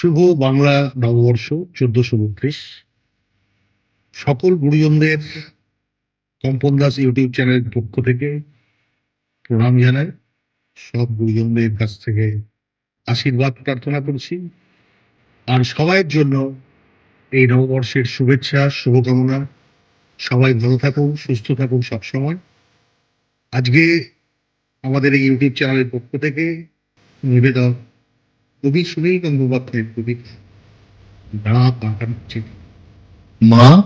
শুভ বাংলা নববর্ষ চোদ্দশো বত্রিশ। সকল গুরুজনদের কম্পন দাস ইউটিউব চ্যানেলের পক্ষ থেকে প্রণাম জানাই। সব গুরুজনদের কাছ থেকে আশীর্বাদ প্রার্থনা করছি। আর সবাইয়ের জন্য এই নববর্ষের শুভেচ্ছা, শুভকামনা। সবাই ভালো থাকুন, সুস্থ থাকুন সবসময়। আজকে আমাদের এই ইউটিউব চ্যানেলের পক্ষ থেকে নিবেদন কবি সুনীল গঙ্গোপাধ্যায়ের কবি না পাঠাচ্ছি মা,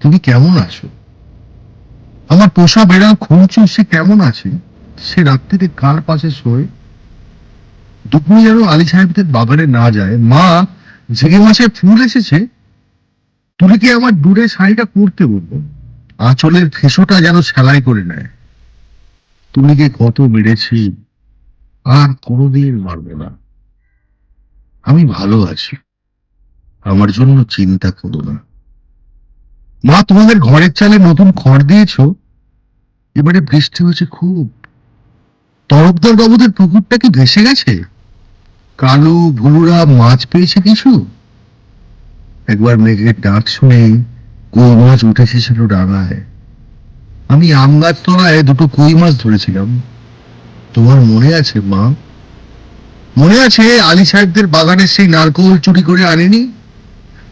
তুমি কেমন আছো? আমার পোষা বেড়া খুঁজছো সে কেমন আছে? সে রাত্রিতে কার পাশে শোয়? দুপুরে যেন আলী সাহেবদের বাগানে না যায়। মা, জেগে মাসে ফুল এসেছে। তুমি কি আমার দূরে শাড়িটা করতে বলব? আঁচলের ফেসোটা যেন সেলাই করে নেয়। তুমি কি কত বেড়েছি আর কোনোদিন মারবে না। আমি ভালো আছি। আমার জন্য চিন্তা করো না। মা, তোমাদের ঘরের চালে নতুন খড় দিয়েছ? এবারে বৃষ্টি হয়েছে খুব। তরফদার বাবুদের পুকুরটা কি ভেসে গেছে? কালো, ভুলুরা মাছ পেয়েছে কিছু? একবার মেঘের ডাক শুনে কই মাছ উঠে এসেছিল ডাঙায়। আমি আম গাছ তলায় দুটো কই মাছ ধরেছিলাম। তোমার মনে আছে, মা? মনে আছে আলী সাহেবদের বাগানে সেই নারকোল চুরি করে আনেনি?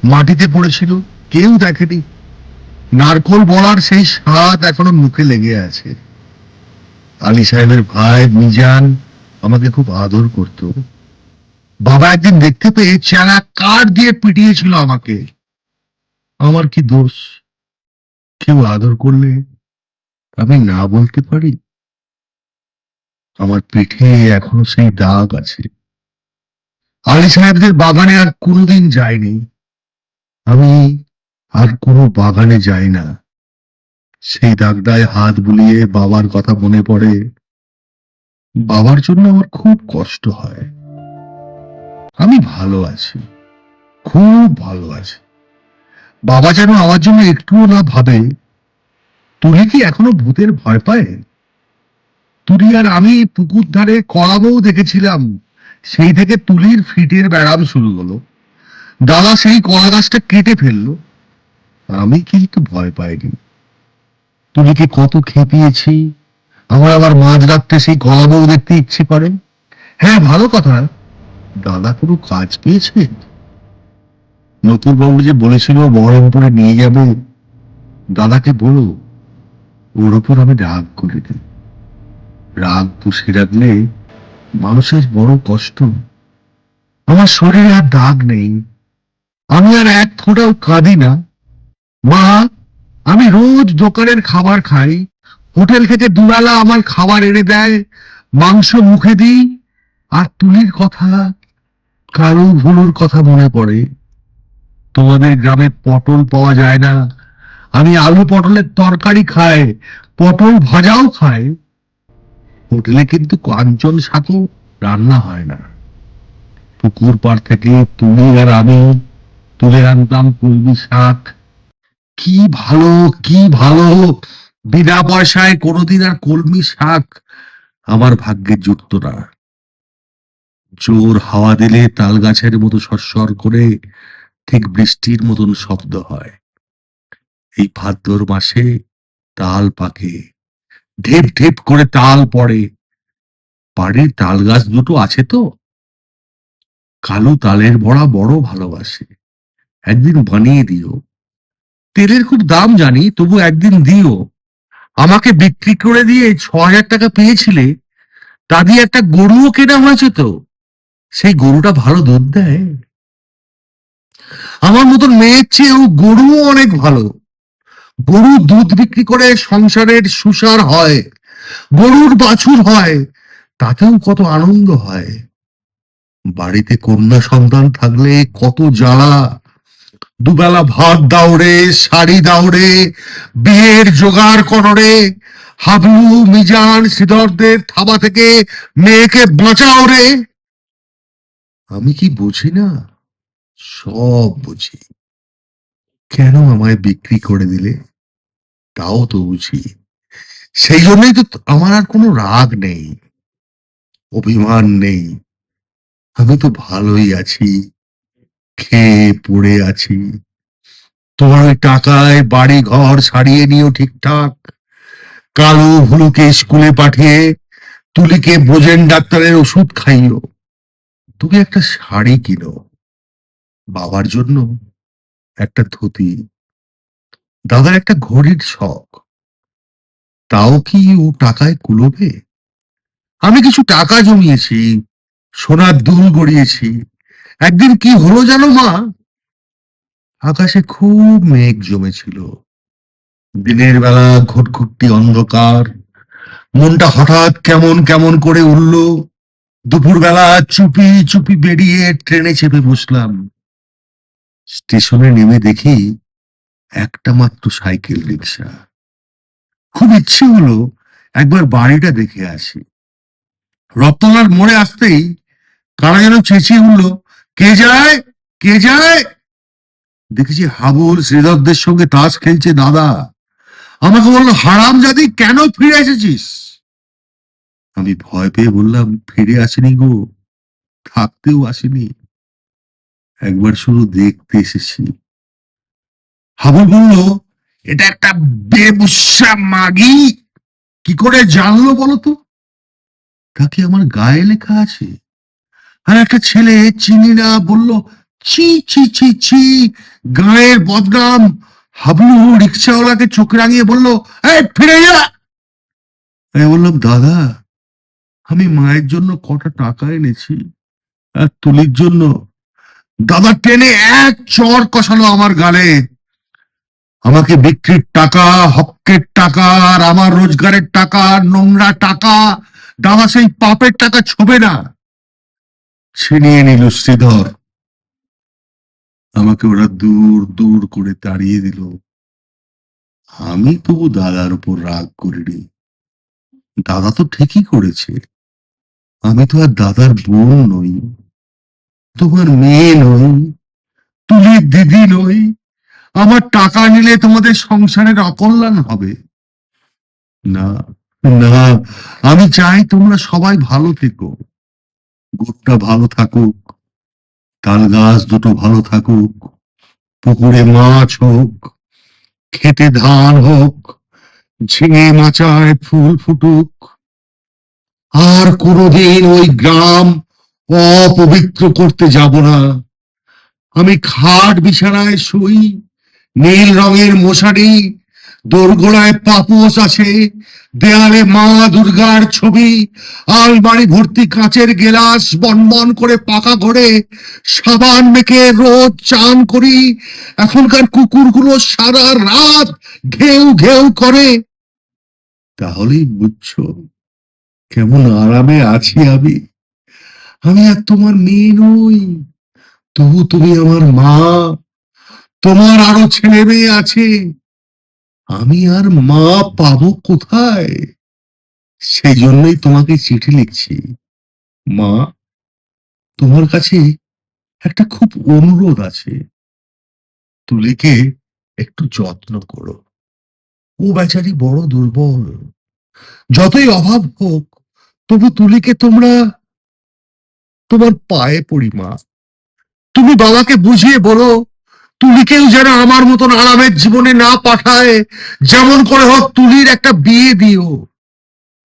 মাটিতে পড়েছিল, কেউ দেখেনি। নারকোল বলার সেই স্বাদ এখনও মুখে লেগে আছে। আলী সাহেবের ভাই মিজান আমাকে খুব আদর করত। বাবা একদিন দেখতে পেয়ে চেনা কাঠ দিয়ে পিটিয়েছিল আমাকে। আমার কি দোষ? কেউ আদর করলে আমি না বলতে পারি? আমার পিঠে এখনও সেই দাগ আছে। আলী সাহেবদের বাগানে আর কোনোদিন যাইনি। আমি আর কোনো বাগানে যাই না। সেই দাগটায় হাত বুলিয়ে বাবার কথা মনে পড়ে। বাবার জন্য আমার খুব কষ্ট হয়। আমি ভালো আছি। খুব ভালো আছি। বাবা যেন আমার জন্য একটুও না ভাবে, তুলি কি এখনও ভূতের ভয় পায়? তুলি আর আমি পুকুর ধারে কড়াবও দেখেছিলাম। সেই থেকে তুলির ফিটের ব্যারাম শুরু হলো। দাদা সেই কলা গাছটা কেটে ফেলল। আমি কিন্তু ভয় পাইনি। তুলিকে কত খেপিয়েছি। আমার আবার মাঝ রাত্রে সেই কলা বউ দেখতে ইচ্ছে করে। হ্যাঁ ভালো কথা। দাদা কোনো কাজ পেয়েছে? নতুন বাবু যে বলেছিল বহরমপুরে নিয়ে যাবে, দাদাকে বলো, ওর ওপর আমি রাগ করে দিই। রাগ পুষে রাখলে মানুষের বড় কষ্ট। আমার শরীরে আর দাগ নেই। আমি আর এক ফোঁটাও কাঁদি না। মা, আমি রোজ দোকানের খাবার খাই। হোটেল থেকে দুবেলা আমার খাবার এনে দেয়। মাংস মুখে দিই। আর তুলির কথা, কারও ভুলুর কথা মনে পড়ে। তোমাদের গ্রামে পটল পাওয়া যায় না। আমি আলু পটলের তরকারি খাই, পটল ভাজাও খাই। হোটেলে কিন্তু কাঞ্চন সাথে রান্না হয় না। পুকুর পাড় থেকে তুলে আর আমি তুলে আনতাম কলমি শাক। কি ভালো কি ভালো, বিনা পয়সায় কোনোদিন আর কলমি শাক আমার ভাগ্যে জুটত না। জোর হাওয়া দিলে তাল গাছের মতো সরসর করে ঠিক বৃষ্টির মতন শব্দ হয়। এই ভাদ্র মাসে তাল পাকে। ঢেপ ঢেপ করে তাল পড়ে। বাড়ির তাল গাছ দুটো আছে তো? কালো তালের বড়া বড় ভালোবাসে। একদিন বানিয়ে দিও। তেলের খুব দাম জানি, তবু একদিন দিও। আমাকে বিক্রি করে দিয়ে ছ হাজার টাকা পেয়েছিলে, তা দিয়ে একটা গরুও কেনা হয়েছে তো? সেই গরুটা ভালো দুধ দেয়? আমার মতন মেয়ের চেয়েও গরুও অনেক ভালো। গরু দুধ বিক্রি করে সংসারের সুসার হয়, গরুর বাছুর হয়, তাতেও কত আনন্দ হয়। বাড়িতে কন্যা সন্তান থাকলে কত জ্বালা। দুবেলা ভাত দাওড়ে শাড়ি দাওড়ে বিয়ের জোগাড় কররে হাবলু, মিজান শ্রীধরদের থাবা থেকে মেয়েকে বাঁচাও রে। আমি কি বুঝি না? সব বুঝি। কেন আমায় বিক্রি করে দিলে? তাও তো বুঝি। সেই জন্যই তো আমার আর কোনো রাগ নেই, অভিমান নেই। আমি তো ভালোই আছি, খেয়ে পড়ে আছি। তোমার ওই টাকায় বাড়ি ঘর ছাড়িয়ে নিও ঠিকঠাক। কালো ভুলুকে স্কুলে পাঠিয়ে তুলিকে বোঝেন ডাক্তারের ওষুধ খাইও। তুমি একটা শাড়ি কিনো, বাবার জন্য একটা ধুতি। দাদার একটা ঘড়ির শখ। তাও কি ও টাকায় কুলোবে? আমি কিছু টাকা জমিয়েছি, সোনার দুল গড়িয়েছি। একদিন কি হলো জানো মা? আকাশে খুব মেঘ জমেছিল। দিনের বেলা ঘুটঘুটটি অন্ধকার। মনটা হঠাৎ কেমন কেমন করে উঠল দুপুরবেলা চুপি চুপি বেরিয়ে ট্রেনে চেপে বসলাম। স্টেশনে নেমে দেখি একটা মাত্র সাইকেল রিক্সা খুব ইচ্ছে হলো একবার বাড়িটা দেখে আসি। রপ্তলার মোড়ে আসতেই কারা যেন চেঁচিয়ে উঠল কে যায়? কে যায়? দেখেছি হাবুল শ্রীধরদের সঙ্গে তাস খেলছে দাদা। আমাকে বলল হারাম জাদি কেন ফিরে এসেছিস? আমি ভয় পেয়ে বললাম, ফিরে আসিনি গো, থাকতেও আসিনি। একবার শুধু দেখতে এসেছি। হাবুল বলল, এটা একটা বেবুসা মাগি। কি করে জানলো বলো তো তাকে আমার গায়ে লেখা আছে। আর একটা ছেলে চিনি না বলল, ছি ছি ছি ছি, গায়ের বদনাম। হাবলু রিক্সাওয়ালাকে চোখ রাঙিয়ে বলল, এই, ফিরে যা! আমি বললাম, দাদা, আমি মায়ের জন্য কটা টাকা এনেছি আর তুলির জন্য। দাদা টেনে এক চর কষালো আমার গালে। আমাকে বিক্রির টাকা, হকের টাকা, আর আমার রোজগারের টাকা নোংরা টাকা দাদা সেই পাপের টাকা ছোবে না। ছিনিয়ে নিল শ্রীধর। আমাকে ওরা দূর দূর করে তাড়িয়ে দিল। আমি তবু দাদার উপর রাগ করিনি। দাদা তো ঠিকই করেছে। আমি তো আর দাদার বোন নই, তোমার মেয়ে নই, তুলির দিদি নই। আমার টাকা নিলে তোমাদের সংসারের অকল্যাণ হবে? না না, আমি চাই তোমরা সবাই ভালো থেকো। গোটটা ভালো থাকুক, তাল গাছ দুটো ভালো থাকুক, পুকুরে মাছ হোক, খেতে ধান হোক, ঝিঙে মাচায় ফুল ফুটুক। আর কোনোদিন ওই গ্রাম অপবিত্র করতে যাব না। আমি খাট বিছানায় শুই নীল রঙের মশারি, দোরগোড়ায় পাপোশ আছে, দেয়ালে মা দুর্গার ছবি, আলমারি ভর্তি কাঁচের গেলাস বনবন করে পাকা ঘরে, সাবান মেখে রোজ চান করি, এখনকার কুকুরগুলো সারা রাত ঘেউ ঘেউ করে। তাহলেই বুঝছ কেমন আরামে আছি আমি। আমি আর তোমার মেয়ে নই, তবু তুমি আমার মা। তোমার আরও ছেলে মেয়ে আছে। আমি আর মা পাবো কোথায়? সেই জন্যই তোমাকে চিঠি লিখছি। মা, তোমার কাছে একটা খুব অনুরোধ আছে। তুলিকে একটু যত্ন করো। ও বেচারি বড় দুর্বল। যতই অভাব হোক, তবু তুলিকে তোমরা তোমার পায়ে পড়ি, মা। তুমি বাবাকে বুঝিয়ে বলো তুলিকেও যেন আমার মতন আরামের জীবনে না পাঠায়। যেমন করে হোক তুলির একটা বিয়ে দিও।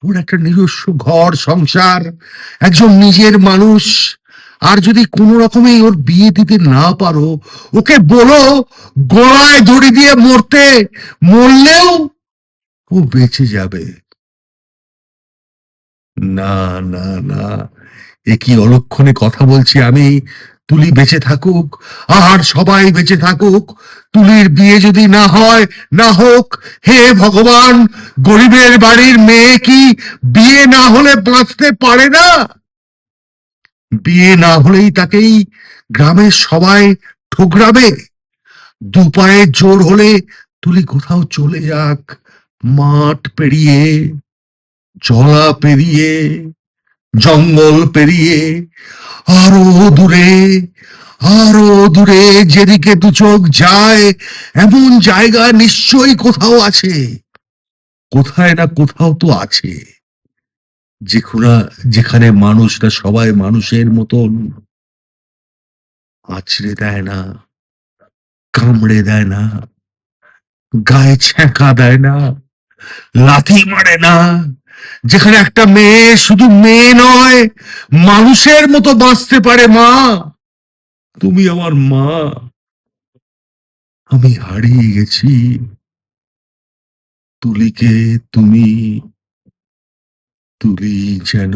ওর একটা নিজস্ব ঘর, সংসার, একজন নিজের মানুষ। আর যদি কোনো রকমে ওর বিয়ে দিতে না পারো, ওকে বলো, গলায় দড়ি দিয়ে মরতে, মরলেও ও বেঁচে যাবে। না না না, এ কি অলক্ষণে কথা বলছি আমি? তুলি বেঁচে থাকুক, আর সবাই বেঁচে থাকুক। তুলির বিয়ে যদি না হয়, না হোক, হে ভগবান, গরিবের বাড়ির মেয়ে কি বিয়ে না হলে বাঁচতে পারে না? বিয়ে না হলেই তাকেই গ্রামের সবাই ঠোকরাবে। দু পায়ে জোর হলে তুলি কোথাও চলে যাক, মাঠ পেরিয়ে, জলা পেরিয়ে। জঙ্গল পেরিয়ে আরও দূরে আরও দূরে যেদিকে দু চোখ যায়, এমন জায়গা নিশ্চয়ই কোথাও আছে। কোথায় না কোথাও তো আছে। যেখানে যেখানে মানুষরা সবাই মানুষের মতন আছড়ে দেয় না, কামড়ে দেয় না, গায়ে ছ্যাঁকা দেয় না, লাথি মারে না। যেখানে একটা মেয়ে শুধু মেয়ে নয়, মানুষের মতো বাঁচতে পারে মা। তুমি আমার মা। আমি হারিয়ে গেছি। তুলিকে তুমি, তুলি যেন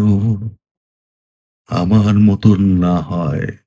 আমার মতন না হয়।